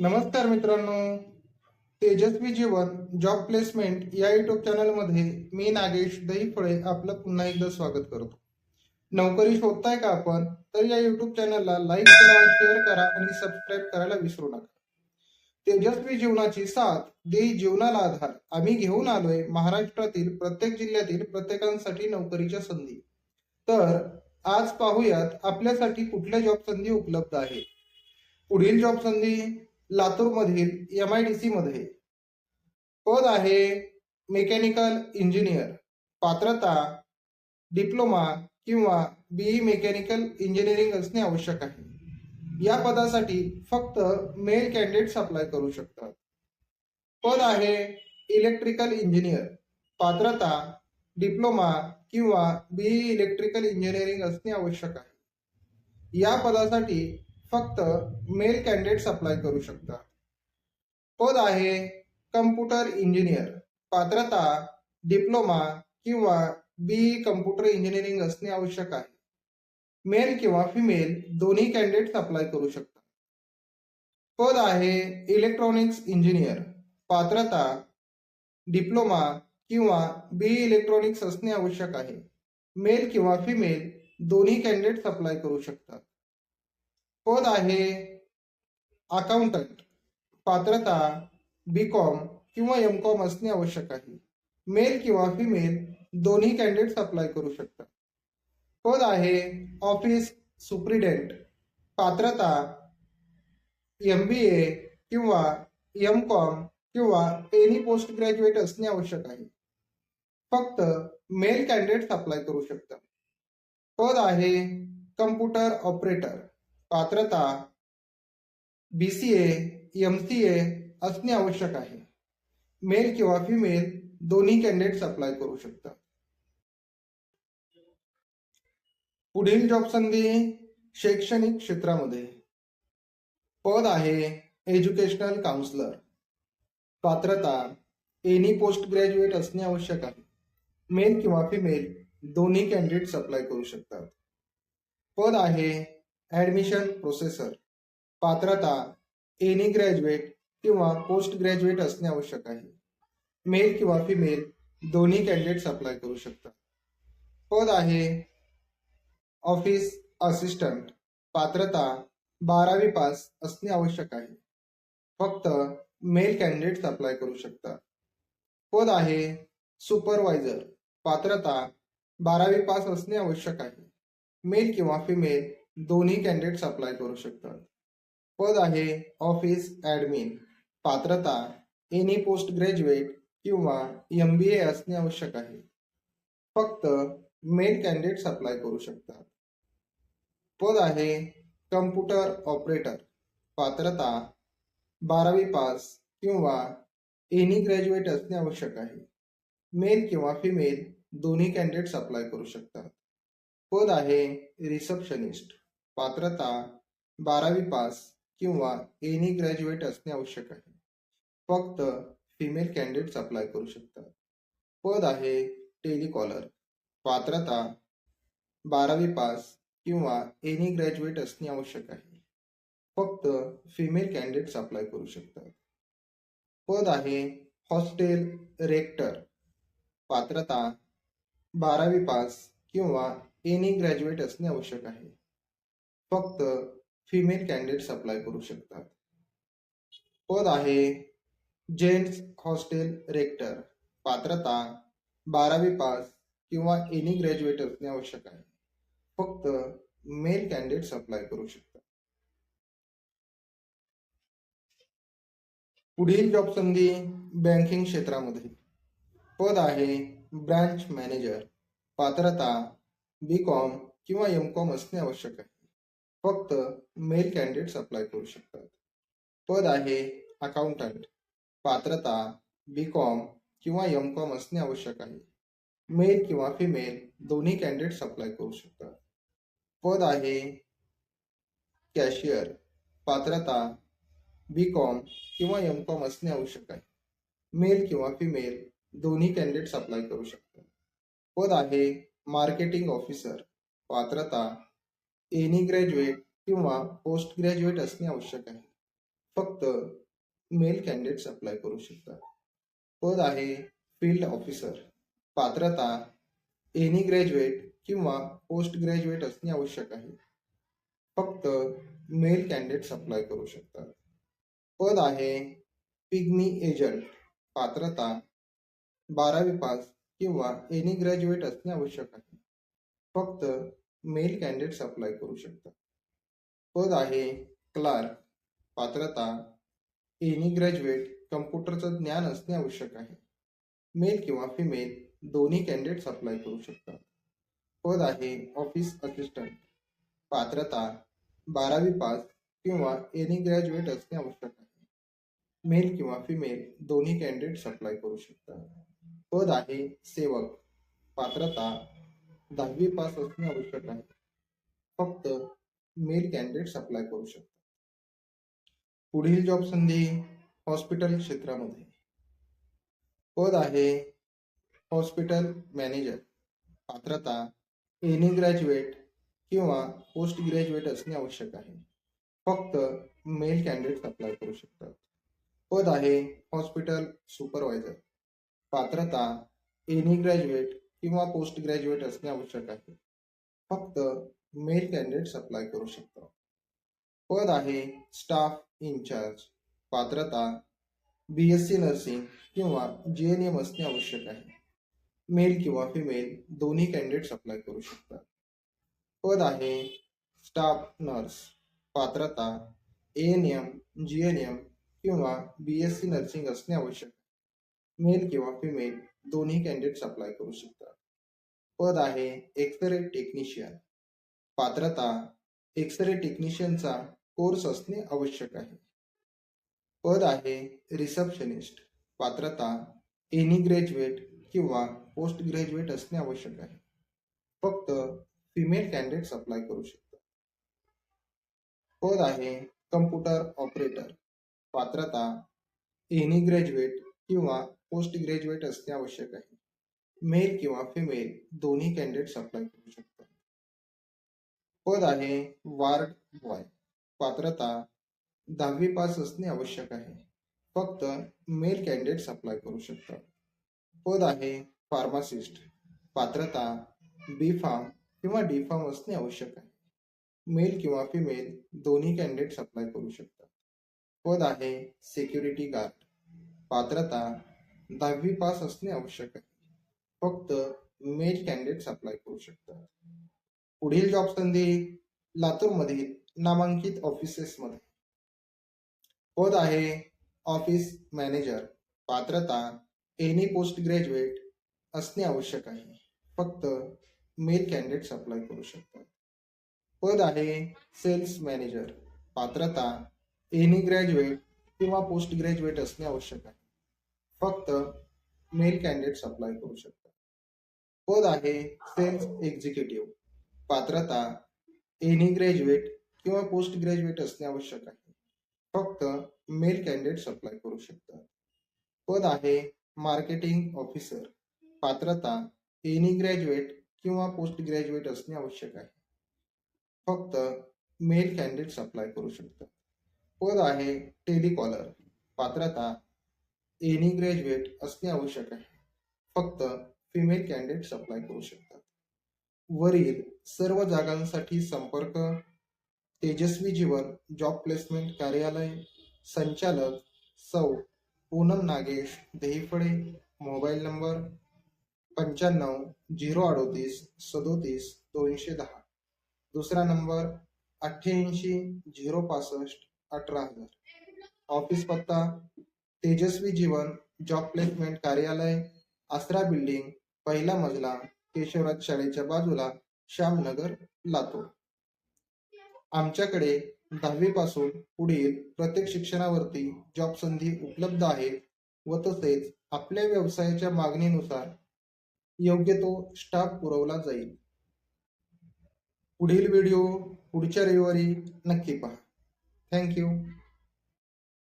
नमस्कार मित्रांनो. Tejaswi Jeevan job placement या युट्यूब चॅनलमध्ये मी नागेश दहीफळे आपलं पुन्हा एकदा स्वागत करतो. नोकरी शोधताय का आपण? तर या युट्यूब चॅनलला लाईक करा शेअर करा आणि सबस्क्राईब करायला विसरू नका. तेजस्वी जीवनाची साथ दे जीवनाला आधार. आम्ही घेऊन आलोय महाराष्ट्रातील प्रत्येक जिल्ह्यातील प्रत्येकांसाठी नोकरीच्या संधी. तर आज पाहूयात आपल्यासाठी कुठल्या जॉब संधी उपलब्ध आहेत? पुढील जॉब संधी लातूरमधील एम आय डी सी मध्ये. पद आहे मेकॅनिकल इंजिनियर पात्रता डिप्लोमा किंवा बीई मेकॅनिकल इंजिनिअरिंग असणे आवश्यक आहे. या पदासाठी फक्त मेल कॅन्डिडेट्स अप्लाय करू शकतात. पद आहे इलेक्ट्रिकल इंजिनियर पात्रता डिप्लोमा किंवा बीई इलेक्ट्रिकल इंजिनिअरिंग असणे आवश्यक आहे. या पदासाठी फक्त मेल कॅन्डिडेट्स अप्लाय करू शकतात पद आहे कम्प्युटर इंजिनियर पात्रता डिप्लोमा किंवा बीई कम्प्युटर इंजिनिअरिंग असणे आवश्यक आहे. मेल किंवा फिमेल दोन्ही कॅन्डिडेट्स अप्लाय करू शकतात पद आहे इलेक्ट्रॉनिक्स इंजिनियर पात्रता डिप्लोमा किंवा बीई इलेक्ट्रॉनिक्स असणे आवश्यक आहे. मेल किंवा फिमेल दोन्ही कॅन्डिडेट्स अप्लाय करू शकतात पद आहे अकाउंटंट पात्रता बी कॉम किंवा एम कॉम असणे आवश्यक आहे. मेल किंवा फिमेल दोन्ही कॅन्डिडेट्स अप्लाय करू शकतात. पद आहे ऑफिस सुप्रिडेंट पात्रता एम बी ए किंवा एम कॉम किंवा एनी पोस्ट ग्रॅज्युएट असणे आवश्यक आहे. फक्त मेल कॅन्डिडेट्स अप्लाय करू शकतात. पद आहे कम्प्युटर ऑपरेटर पात्रता B C M C A असणे आवश्यक आहे. मेल किंवा फिमेल दोन्ही कॅन्डिडेट्स अप्लाय करू शकतात. पुढील जॉब संधी शैक्षणिक क्षेत्रामध्ये. पद आहे एज्युकेशनल काउन्सिलर पात्रता एनी पोस्ट ग्रॅज्युएट असणे आवश्यक आहे. मेल किंवा फिमेल दोन्ही कॅन्डिडेट्स अप्लाय करू शकतात. पद आहे ॲडमिशन प्रोसेसर. पात्रता एनी ग्रॅज्युएट किंवा पोस्ट ग्रॅज्युएट असणे आवश्यक आहे. मेल किंवा फिमेल दोन्ही कॅन्डिडेट्स अप्लाय करू शकतात. पद आहे ऑफिस असिस्टंट पात्रता बारावी पास असणे आवश्यक आहे. फक्त मेल कॅन्डिडेट्स अप्लाय करू शकतात. पद आहे सुपरवायझर पात्रता बारावी पास असणे आवश्यक आहे. मेल किंवा फिमेल दोन्ही कॅन्डिडेट्स अप्लाय करू शकतात. पद आहे ऑफिस ॲडमिन पात्रता एनी पोस्ट ग्रॅज्युएट किंवा एम बी ए असणे आवश्यक आहे. फक्त मेल कॅन्डिडेट्स अप्लाय करू शकतात. पद आहे कम्प्युटर ऑपरेटर पात्रता बारावी पास किंवा एनी ग्रॅज्युएट असणे आवश्यक आहे. मेल किंवा फिमेल दोन्ही कॅन्डिडेट्स अप्लाय करू शकतात. पद आहे रिसेप्शनिस्ट पात्रता बारावी पास किंवा एनी ग्रॅज्युएट असणे आवश्यक आहे. फक्त फिमेल कॅन्डिडेट्स अप्लाय करू शकतात. पद आहे टेलिकॉलर पात्रता बारावी पास किंवा एनी ग्रॅज्युएट असणे आवश्यक आहे. फक्त फिमेल कॅन्डिडेट्स अप्लाय करू शकतात. पद आहे हॉस्टेल रेक्टर पात्रता बारावी पास किंवा एनी ग्रॅज्युएट असणे आवश्यक आहे. फक्त फिमेल कॅन्डिडेट्स अप्लाय करू शकतात. पद आहे जेंट्स हॉस्टेल रेक्टर. पात्रता बारावी पास किंवा एनी ग्रॅज्युएट असणे आवश्यक आहे. फक्त मेल कॅन्डिडेट्स अप्लाय करू शकतात. पुढील जॉब संधी बँकिंग क्षेत्रामध्ये. पद आहे ब्रांच मॅनेजर पात्रता बी कॉम किंवा एम कॉम असणे आवश्यक आहे. फक्त मेल कॅन्डिडेट्स अप्लाय करू शकतात. पद आहे अकाउंटंट पात्रता बी कॉम किंवा एम कॉम असणे आवश्यक आहे. मेल किंवा फिमेल दोन्ही कॅन्डिडेट्स अप्लाय करू शकतात. पद आहे कॅशियर पात्रता बी कॉम किंवा एम कॉम असणे आवश्यक आहे. मेल किंवा फिमेल दोन्ही कॅन्डिडेट्स अप्लाय करू शकतात. पद आहे मार्केटिंग ऑफिसर पात्रता एनी ग्रॅज्युएट किंवा पोस्ट ग्रॅज्युएट असणे आवश्यक आहे. फक्त मेल कॅन्डिडेट्स अप्लाय करू शकतात. पद आहे फील्ड ऑफिसर पात्रता एनी ग्रॅज्युएट किंवा पोस्ट ग्रॅज्युएट असणे आवश्यक आहे. फक्त मेल कॅन्डिडेट्स अप्लाय करू शकतात. पद आहे पिग्मी एजंट पात्रता बारावी पास किंवा एनी ग्रॅज्युएट असणे आवश्यक आहे. फक्त मेल कॅन्डिडेट्स अप्लाय करू शकतात. पद आहे क्लार्क पात्रता एनी ग्रॅज्युएट कम्प्युटरचं ज्ञान असणे आवश्यक आहे. मेल किंवा फिमेल दोन्ही कॅन्डिडेट्स अप्लाय करू शकतात. पद आहे ऑफिस असिस्टंट पात्रता बारावी पास किंवा एनी ग्रॅज्युएट असणे आवश्यक आहे. मेल किंवा फिमेल दोन्ही कॅन्डिडेट्स अप्लाय करू शकतात. पद आहे सेवक पात्रता दहावी पास असणे आवश्यक आहे. फक्त मेल कॅन्डिडेट्स अप्लाय करू शकतात. पुढील जॉब संधी हॉस्पिटल क्षेत्रामध्ये. पद आहे हॉस्पिटल मॅनेजर. पात्रता एनी ग्रॅज्युएट किंवा पोस्ट ग्रॅज्युएट असणे आवश्यक आहे. फक्त मेल कॅन्डिडेट्स अप्लाय करू शकतात. पद आहे हॉस्पिटल सुपरवायझर. पात्रता एनी ग्रॅज्युएट किंवा पोस्ट ग्रॅज्युएट असणे आवश्यक आहे. फक्त मेल कॅन्डिडेट्स अप्लाय करू शकतो. पद आहे स्टाफ इन्चार्ज पात्रता बी एस सी नर्सिंग किंवा जी एन एम असणे आवश्यक आहे. मेल किंवा फिमेल दोन्ही कॅन्डिडेट्स अप्लाय करू शकतात. पद आहे स्टाफ नर्स पात्रता N M G N M किंवा बी एस सी नर्सिंग असणे आवश्यक आहे. मेल किंवा फिमेल दोन्ही कॅन्डिडेट्स अप्लाय करू शकतात. पद आहे एक्सरे टेक्निशियन पात्रता एक्सरे टेक्निशियनचा कोर्स असणे आवश्यक आहे. पद आहे रिसेप्शनिस्ट पात्रता एनी ग्रॅज्युएट किंवा पोस्ट ग्रॅज्युएट असणे आवश्यक आहे. फक्त फिमेल कॅन्डिडेट्स अप्लाय करू शकतात. पद आहे कम्प्युटर ऑपरेटर पात्रता एनी ग्रॅज्युएट किंवा पोस्ट ग्रॅज्युएट असणे आवश्यक आहे. मेल किंवा फिमेल दोन्ही कॅन्डिडेट्स अप्लाय करू शकतात. पद आहे वार्ड बॉय पात्रता दहावी पास असणे आवश्यक आहे. फक्त मेल कॅन्डिडेट्स अप्लाय करू शकतात. पद आहे फार्मासिस्ट पात्रता बी फार्म किंवा डी फार्म असणे आवश्यक आहे. मेल किंवा फिमेल दोन्ही कॅन्डिडेट्स अप्लाय करू शकतात. पद आहे सिक्युरिटी गार्ड पात्रता दहावी पास असणे आवश्यक आहे. फक्त मेल कॅन्डिडेट्स अप्लाय करू शकतात पुढील जॉब संधी लातूरमध्ये नामांकित ऑफिसेसमध्ये पद आहे ऑफिस मॅनेजर पात्रता एनी पोस्ट ग्रॅज्युएट असणे आवश्यक आहे. फक्त मेल कॅन्डिडेट्स अप्लाय करू शकतात पद आहे सेल्स मॅनेजर पात्रता एनी ग्रॅज्युएट किंवा पोस्ट ग्रॅज्युएट असणे आवश्यक आहे. फक्त मेल कॅन्डिडेट्स अप्लाय करू शकतात. पद आहे सेल्स एक्झिक्युटिव्ह. पात्रता एनी ग्रॅज्युएट किंवा पोस्ट ग्रॅज्युएट असणे आवश्यक आहे. फक्त मेल कॅन्डिडेट्स अप्लाय करू शकतात. पद आहे मार्केटिंग ऑफिसर. पात्रता एनी ग्रॅज्युएट किंवा पोस्ट ग्रॅज्युएट असणे आवश्यक आहे. फक्त मेल कॅन्डिडेट्स अप्लाय करू शकतात. पद आहे टेलिकॉलर. पात्रता एनी ग्रॅज्युएट असणे आवश्यक आहे. फक्त फिमेल कॅन्डिडेट्स अप्लाय करू शकतात. वरील सर्व जागांसाठी संपर्क तेजस्वी जीवन जॉब प्लेसमेंट कार्यालय संचालक सौ पूनम नागेश देहीफळे मोबाईल नंबर पंच्याण्णव झिरो अडोतीस सदोतीस दोनशे दहा. दुसरा नंबर अठ्ठ्याऐंशी झिरो पासष्ट अठरा हजार. ऑफिस पत्ता तेजस्वी जीवन जॉब प्लेसमेंट कार्यालय आसरा बिल्डिंग पहिला मजला केशवराज शाळेच्या बाजूला श्यामनगर लातूर. आमच्याकडे दहावी पासून पुढील प्रत्येक शिक्षणावरती जॉब संधी उपलब्ध आहेत व तसेच आपल्या व्यवसायाच्या मागणीनुसार योग्य तो स्टाफ पुरवला जाईल. पुढील व्हिडिओ पुढच्या रविवारी नक्की पहा. थँक्यू